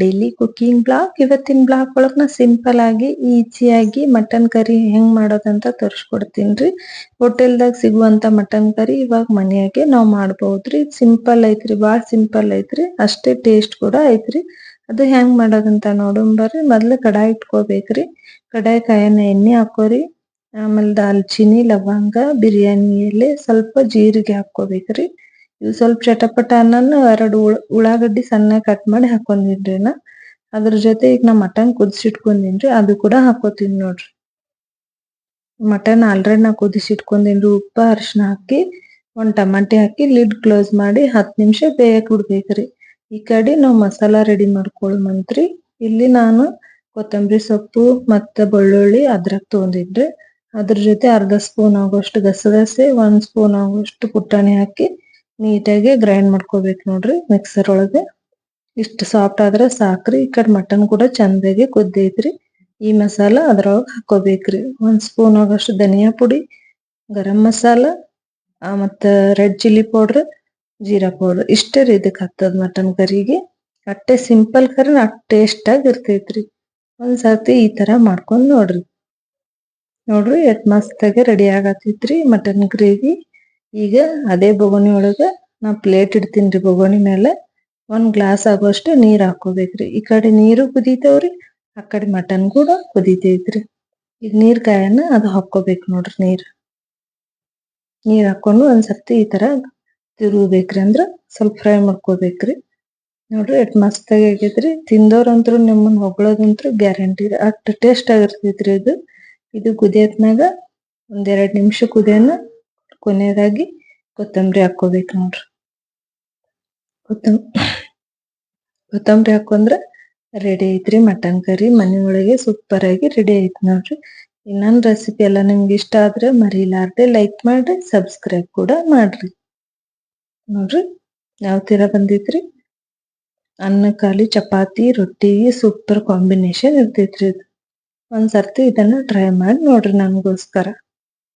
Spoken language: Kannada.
ಡೈಲಿ ಕುಕಿಂಗ್ ಬ್ಲಾಗ್ ಇವತ್ತಿನ ಬ್ಲಾಗ್ ಒಳಗ್ ನಾ ಸಿಂಪಲ್ ಆಗಿ ಈಜಿಯಾಗಿ ಮಟನ್ ಕರಿ ಹೆಂಗ್ ಮಾಡೋದಂತ ರೀ ಹೋಟೆಲ್ದಾಗ ಸಿಗುವಂತ ಮಟನ್ ಕರಿ ಇವಾಗ ಮನೆಯಾಗೆ ನಾವ್ ಮಾಡ್ಬೋದ್ರಿ. ಸಿಂಪಲ್ ಐತ್ರಿ, ಬಾಳ್ ಸಿಂಪಲ್ ಐತ್ರಿ. ಅಷ್ಟೇ ಟೇಸ್ಟ್ ಕೂಡ ಐತ್ರಿ. ಅದು ಹೆಂಗ್ ಮಾಡೋದಂತ ನೋಡಂಬರ್ರಿ ಮೊದ್ಲು ಕಡಾಯಿ ಇಟ್ಕೋಬೇಕ್ರಿ. ಕಡಾಯಿ ಕಾಯನ್ನ ಎಣ್ಣೆ ಹಾಕೋರಿ. ಆಮೇಲೆ ದಾಲ್ಚಿನ್ನಿ ಲವಂಗ, ಬಿರಿಯಾನಿ ಎಲೆ ಸ್ವಲ್ಪ ಜೀರಿಗೆ ಹಾಕೋಬೇಕ್ರಿ ಇವು ಸ್ವಲ್ಪ ಚಟಪಟ ಅನ್ನನ ಎರಡು ಉಳ್- ಉಳ್ಳಾಗಡ್ಡಿ ಸಣ್ಣ ಕಟ್ ಮಾಡಿ ಹಾಕೊಂಡಿನ್ರಿ ನಾ ಅದ್ರ ಜೊತೆ ಈಗ ನಾ ಮಟನ್ ಕುದಿಸಿಟ್ಕೊಂಡಿನ್ರಿ, ಅದು ಕೂಡ ಹಾಕೋತೀನಿ ನೋಡ್ರಿ. ಮಟನ್ ಆಲ್ರೆಡಿ ನಾ ಕುದಿಸಿಟ್ಕೊಂಡಿನ್ರಿ, ಉಪ್ಪ ಅರಿಶಿನ ಹಾಕಿ, ಒಂದ್ ಟಮಾಟಿ ಹಾಕಿ ಲಿಡ್ ಕ್ಲೋಸ್ ಮಾಡಿ ಹತ್ತ್ ನಿಮಿಷ ಬೇಯಕ್ ಬಿಡ್ಬೇಕ್ರಿ. ಈ ಕಡೆ ನಾವ್ ಮಸಾಲ ರೆಡಿ ಮಾಡ್ಕೊಳಮಂತ್ರಿ ಇಲ್ಲಿ ನಾನು ಕೊತ್ತಂಬರಿ ಸೊಪ್ಪು ಮತ್ತ ಬೆಳ್ಳುಳ್ಳಿ ಅದ್ರಕ್ ತಗೊಂಡಿನ್ರಿ. ಅದ್ರ ಜೊತೆ ಅರ್ಧ ಸ್ಪೂನ್ ಆಗುವಷ್ಟು ಗಸಗಸೆ, ಒಂದ್ ಸ್ಪೂನ್ ಆಗುವಷ್ಟು ಪುಟಾಣಿ ಹಾಕಿ ನೀಟಾಗಿ ಗ್ರೈಂಡ್ ಮಾಡ್ಕೋಬೇಕು ನೋಡ್ರಿ ಮಿಕ್ಸರ್ ಒಳಗೆ. ಇಷ್ಟು ಸಾಫ್ಟ್ ಆದ್ರೆ ಸಾಕ್ರಿ, ಈ ಕಡೆ ಮಟನ್ ಕೂಡ ಚಂದಾಗಿ ಕುದ್ದೈತ್ರಿ. ಈ ಮಸಾಲ ಅದ್ರೊಳಗೆ ಹಾಕೋಬೇಕ್ರಿ. ಒಂದ್ ಸ್ಪೂನ್ ಆಗಷ್ಟು ಧನಿಯಾ ಪುಡಿ, ಗರಂ ಮಸಾಲ ಮತ್ತ red chilli powder jeera powder ಇಷ್ಟೇ ರೀ ಇದಕ್ಕೆ ಹತ್ತದ ಮಟನ್ ಕರಿಗೆ ಅಟ್ಟೆ ಸಿಂಪಲ್ ಕರಿ ಅಷ್ಟ್ ಟೇಸ್ಟ್ ಆಗಿ ಇರ್ತೈತ್ರಿ. ಒಂದ್ಸರ್ತಿ ಈ ತರ ಮಾಡ್ಕೊಂಡ್ ನೋಡ್ರಿ. ನೋಡ್ರಿ ಎಟ್ ಮಸ್ತಾಗಿ ರೆಡಿ ಆಗತೈತ್ರಿ ಮಟನ್ ಗ್ರೇವಿ ಈಗ ಅದೇ ಬೊಗಣಿ ಒಳಗ ನಾ ಪ್ಲೇಟ್ ಇಡ್ತೀನಿ ರೀ ಬೊಗಣಿ ಮೇಲೆ. ಒಂದ್ ಗ್ಲಾಸ್ ಆಗುವಷ್ಟು ನೀರ್ ಹಾಕೋಬೇಕ್ರಿ ಈ ಕಡೆ ನೀರು ಕುದೀತೇವ್ರಿ ಆ ಕಡೆ ಮಟನ್ ಕೂಡ ಕುದೀತೈತ್ರಿ ಈಗ ನೀರ್ ಕಾಯನ್ನ ಅದು ಹಾಕೋಬೇಕು ನೋಡ್ರಿ ನೀರ್. ನೀರ್ ಹಾಕೊಂಡು ಒಂದ್ ಸರ್ತಿ ಈ ತರ ತಿರುಗ್ಬೇಕ್ರಿ ಅಂದ್ರ ಸ್ವಲ್ಪ ಫ್ರೈ ಮಾಡ್ಕೋಬೇಕ್ರಿ ನೋಡ್ರಿ ಎಟ್ ಮಸ್ತಾಗಿ ಆಗೈತ್ರಿ ತಿಂದವ್ರಂತ್ರು ನಿಮ್ಮನ್ನ ಹೊಗಳೋದಂತ್ರು ಗ್ಯಾರಂಟಿ ಅಷ್ಟು ಟೇಸ್ಟ್ ಆಗಿರ್ತೈತ್ರಿ ಇದು. ಇದು ಕುದಿಯತ್ನಾಗ ಒಂದೆರಡು ನಿಮಿಷ ಕುದಿಯನ್ನ ಕೊನೆಯದಾಗಿ ಕೊತ್ತಂಬರಿ ಹಾಕೋಬೇಕು ನೋಡ್ರಿ. ಕೊತ್ತಂ, ಕೊತ್ತಂಬರಿ ಹಾಕೊಂಡ್ರೆ ರೆಡಿ ಐತ್ರಿ ಮಟನ್ ಕರಿ ಮನೆಯೊಳಗೆ ಸೂಪರ್ ಆಗಿ ರೆಡಿ ಐತ್ ನೋಡ್ರಿ. ಇನ್ನೊಂದು ನನ್ ರೆಸಿಪಿ ಎಲ್ಲ ನಿಮ್ಗೆ ಇಷ್ಟ ಆದ್ರೆ ಮರಿಲಾರ್ದೆ ಲೈಕ್ ಮಾಡ್ರಿ ಸಬ್ಸ್ಕ್ರೈಬ್ ಕೂಡ ಮಾಡ್ರಿ. ನೋಡ್ರಿ, ಯಾವ ತೀರ ಬಂದೈತ್ರಿ? ಅನ್ನ, ಖಾಲಿ ಚಪಾತಿ, ರೊಟ್ಟಿ ಸೂಪರ್ ಕಾಂಬಿನೇಷನ್ ಇರ್ತೈತ್ರಿ ಇದು. ಒಂದ್ಸರ್ತಿ ಇದನ್ನ ಟ್ರೈ ಮಾಡಿ ನೋಡ್ರಿ ನನ್ಗೋಸ್ಕರ